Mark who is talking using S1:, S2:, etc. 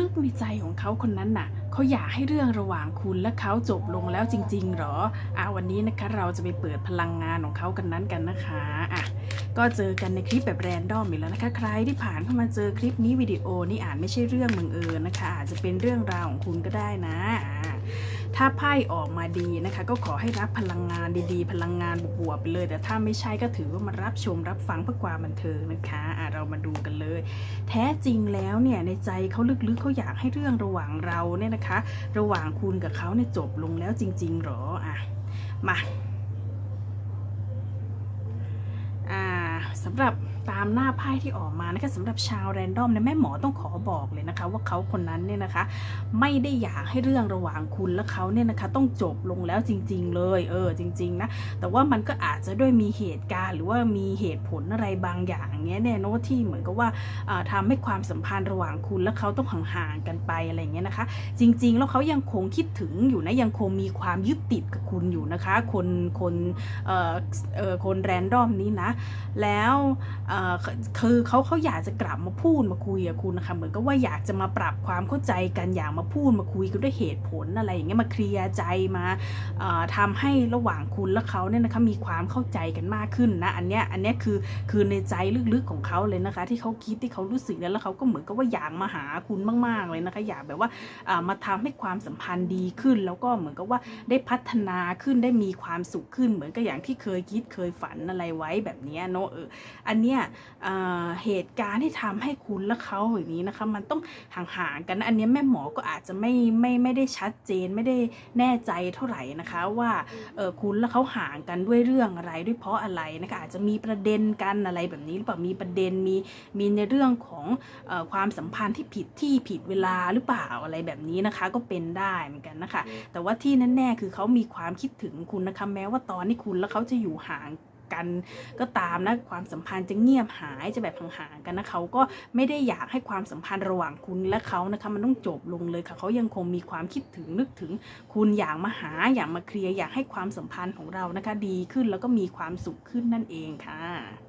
S1: ลึกๆในใจของเขาคนนั้นน่ะเขาอยากให้เรื่องระหว่างคุณและเขาจบลงแล้วจริง ๆ หรออะวันนี้นะคะเราจะไปเปิดพลังงานของเขากันนั้นกันนะคะอะก็เจอกันในคลิปแบบแรนดอมอีกแล้วนะคะใครที่ผ่านเข้ามาเจอคลิปนี้วิดีโอนี่อ่านไม่ใช่เรื่องบังเอิญนะคะ อาจจะเป็นเรื่องราวของคุณก็ได้นะถ้าไพ่ออกมาดีนะคะ ก็ขอให้รับพลังงานดีๆ พลังงานบวกๆไปเลย แต่ถ้าไม่ใช่ก็ถือว่ามารับชมรับฟังเพื่อความบันเทิงนะคะอะเรามาดูกัน แท้จริงแล้วเนี่ยในใจเขาลึกๆเขาอยากให้เรื่องระหว่างเราเนี่ยนะคะ ระหว่างคุณกับเขาเนี่ยจบลงแล้วจริง ๆหรออะมาอ่าสำหรับ ตามหน้าไพ่ที่ออกมานะคะสำหรับชาวแรนดอมเนี่ยแม่หมอต้องขอบอกเลยนะคะ ว่าเขาคนนั้นเนี่ยนะคะ ไม่ได้อยากให้เรื่องระหว่างคุณและเขาเนี่ยนะคะ ต้องจบลงแล้วจริง ๆ เลยเออจริง ๆ นะ แต่ว่ามันก็อาจจะด้วยมีเหตุการณ์ หรือว่ามีเหตุผลอะไรบางอย่างเงี้ยเนี่ยโน้ที่เหมือนกับว่าทำาให้ความสัมพันธ์ระหว่างคุณและเขาต้องห่างๆกันไปอะไรเงี้ยนะคะ จริง ๆ แล้วเขายังคงคิดถึงอยู่นะยังคงมีความยึดติดกับคุณอยู่นะคะ คนคนเอ่อเออคนแรนดอมนี้นะ แล้วเคือเขาเขาอยากจะกลับมาพูดมาคุยกับคุณนะคะเหมือนกับว่าอยากจะมาปรับความเข้าใจกันอยากมาพูดมาคุยกันด้วยเหตุผลอะไรอย่างเงี้ยมาเคลียร์ใจมาเอ่อทำให้ระหว่างคุณและเขาเนี่ยนะคะมีความเข้าใจกันมากขึ้นนะอันเนี้ยอันเนี้ยคือคือในใจลึกๆของเขาเลยนะคะ ที่เขาคิดที่เขารู้สึกแล้วเขาก็เหมือนกับว่าอยากมาหาคุณมาก ๆเลยนะคะอยากแบบว่าอ่ามาทำให้ความสัมพันธ์ดีขึ้น แล้วก็เหมือนกับว่าได้พัฒนาขึ้นได้มีความสุขขึ้น เหมือนกับอย่างที่เคยคิดเคยฝันอะไรไว้แบบเนี้ยเนอะเอออันเนี้ยเเหตุการณ์ที่ทำให้คุณและเขาอย่างนี้นะคะ มันต้องห่างๆกันนะอันนี้แม่หมอก็อาจจะไม่ไม่ไม่ได้ชัดเจนไม่ได้แน่ใจเท่าไหร่นะคะว่าคุณและเขาห่างกันด้วยเรื่องอะไรด้วยเพราะอะไรนะคะอาจจะมีประเด็นกันอะไรแบบนี้หรือเปล่ามีประเด็นมีมีในเรื่องของอความสัมพันธ์ที่ผิดที่ผิดเวลาหรือเปล่าอะไรแบบนี้นะคะ ก็เป็นได้เหมือนกันนะคะ แต่ว่าที่แน่ๆคือเขามีความคิดถึงคุณนะคะแม้ว่าตอนที่คุณและเขาจะอยู่ห่าง กันก็ตามนะความสัมพันธ์จะเงียบหายจะแบบห่างๆกันนะเขาก็ไม่ได้อยากให้ความสัมพันธ์ระหว่างคุณและเขานะคะมันต้องจบลงเลยค่ะเขายังคงมีความคิดถึงนึกถึง คุณอยากมาหาอยากมาเคลียร์อยากให้ความสัมพันธ์ของเรานะคะดีขึ้นแล้วก็มีความสุขขึ้นนั่นเองค่ะ